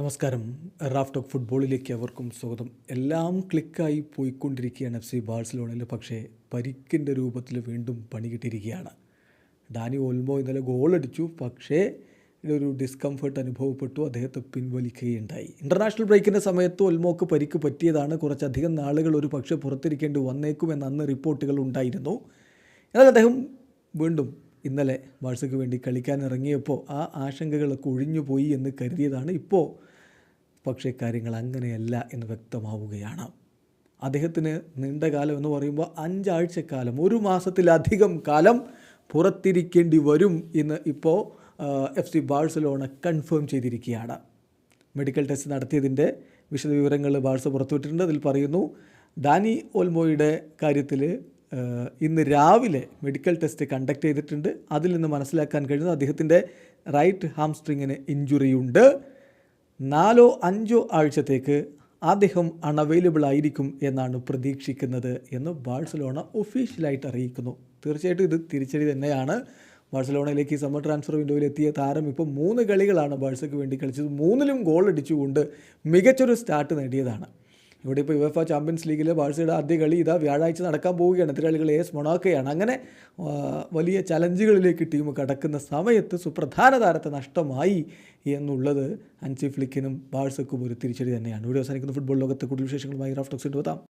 നമസ്കാരം. Raf talk ഫുട്ബോളിലേക്ക് അവർക്കും സ്വാഗതം. എല്ലാം ക്ലിക്കായി പോയിക്കൊണ്ടിരിക്കുകയാണ് എഫ് സി ബാഴ്സലോണയിൽ. പക്ഷേ പരിക്കിന്റെ രൂപത്തിൽ വീണ്ടും പണി കിട്ടിയിരിക്കുകയാണ്. ഡാനി ഓൽമോ ഇന്നലെ ഗോളടിച്ചു പക്ഷേ ഒരു ഡിസ്കംഫർട്ട് അനുഭവപ്പെട്ടു. അദ്ദേഹത്തെ പിൻവലിക്കുകയുണ്ടായി. ഇന്റർനാഷണൽ ബ്രേക്കിന്റെ സമയത്ത് ഒൽമോക്ക് പരിക്ക് പറ്റിയതാണ്. കുറച്ചധികം നാളുകൾ ഒരു പക്ഷേ പുറത്തിരിക്കേണ്ടി വന്നേക്കുമെന്ന് അന്ന് റിപ്പോർട്ടുകൾ ഉണ്ടായിരുന്നു. എന്നാൽ അദ്ദേഹം വീണ്ടും ഇന്നലെ ബാഴ്സയ്ക്ക് വേണ്ടി കളിക്കാൻ ഇറങ്ങിയപ്പോൾ ആ ആശങ്കകളൊക്കെ ഒഴിഞ്ഞുപോയി എന്ന് കരുതിയതാണ് ഇപ്പോൾ. പക്ഷേ കാര്യങ്ങൾ അങ്ങനെയല്ല എന്ന് വ്യക്തമാവുകയാണ്. അദ്ദേഹത്തിന് നീണ്ട കാലം എന്ന് പറയുമ്പോൾ അഞ്ചാഴ്ചക്കാലം ഒരു മാസത്തിലധികം കാലം പുറത്തിരിക്കേണ്ടി വരും എന്ന് ഇപ്പോൾ എഫ് സി ബാഴ്സലോണ കൺഫേം ചെയ്തിരിക്കുകയാണ്. മെഡിക്കൽ ടെസ്റ്റ് നടത്തിയതിന്റെ വിശദവിവരങ്ങൾ ബാഴ്സ പുറത്തുവിട്ടിട്ടുണ്ട്. അതിൽ പറയുന്നു ഡാനി ഓൽമോയുടെ കാര്യത്തിൽ ഇന്ന് രാവിലെ മെഡിക്കൽ ടെസ്റ്റ് കണ്ടക്ട് ചെയ്തിട്ടുണ്ട്. അതിൽ നിന്ന് മനസ്സിലാക്കാൻ കഴിയുന്നത് അദ്ദേഹത്തിന്റെ റൈറ്റ് ഹാംസ്ട്രിങ്ങിന് ഇഞ്ചുറിയുണ്ട് നാലോ അഞ്ചോ ആഴ്ചത്തേക്ക് അദ്ദേഹം അൺഅവൈലബിൾ ആയിരിക്കും എന്നാണ് പ്രതീക്ഷിക്കുന്നത് എന്ന് ബാഴ്സലോണ ഒഫീഷ്യലായിട്ട് അറിയിക്കുന്നു. തീർച്ചയായിട്ടും ഇത് തിരിച്ചടി തന്നെയാണ്. ബാഴ്സലോണയിലേക്ക് ഈ സമ്മർ ട്രാൻസ്ഫർ വിൻഡോയിൽ എത്തിയ താരം ഇപ്പോൾ മൂന്ന് കളികളാണ് ബാഴ്സയ്ക്ക് വേണ്ടി കളിച്ചത്. മൂന്നിലും ഗോൾ അടിച്ചുകൊണ്ട് മികച്ചൊരു സ്റ്റാർട്ട് നേടിയതാണ്. ഇവിടെ ഇപ്പോൾ യുവഫ ചാമ്പ്യൻസ് ലീഗിലെ ബാഴ്സയുടെ ആദ്യ കളി ഇതാ വ്യാഴാഴ്ച നടക്കാൻ പോവുകയാണ്. എതിരാളികൾ എസ് മൊണാക്കയാണ്. അങ്ങനെ വലിയ ചലഞ്ചുകളിലേക്ക് ടീം കടക്കുന്ന സമയത്ത് സുപ്രധാന താരത്തെ നഷ്ടമായി എന്നുള്ളത് അൻസി ഫ്ലിക്കിനും ബാഴ്സക്കും ഒരു തിരിച്ചടി തന്നെയാണ്. ഇവിടെ അവസാനിക്കുന്ന ഫുട്ബോൾ ലോകത്തെ കൂടുതൽ വിശേഷങ്ങളുമായി റാഫ്റ്റോക്സിന്റെ എത്താം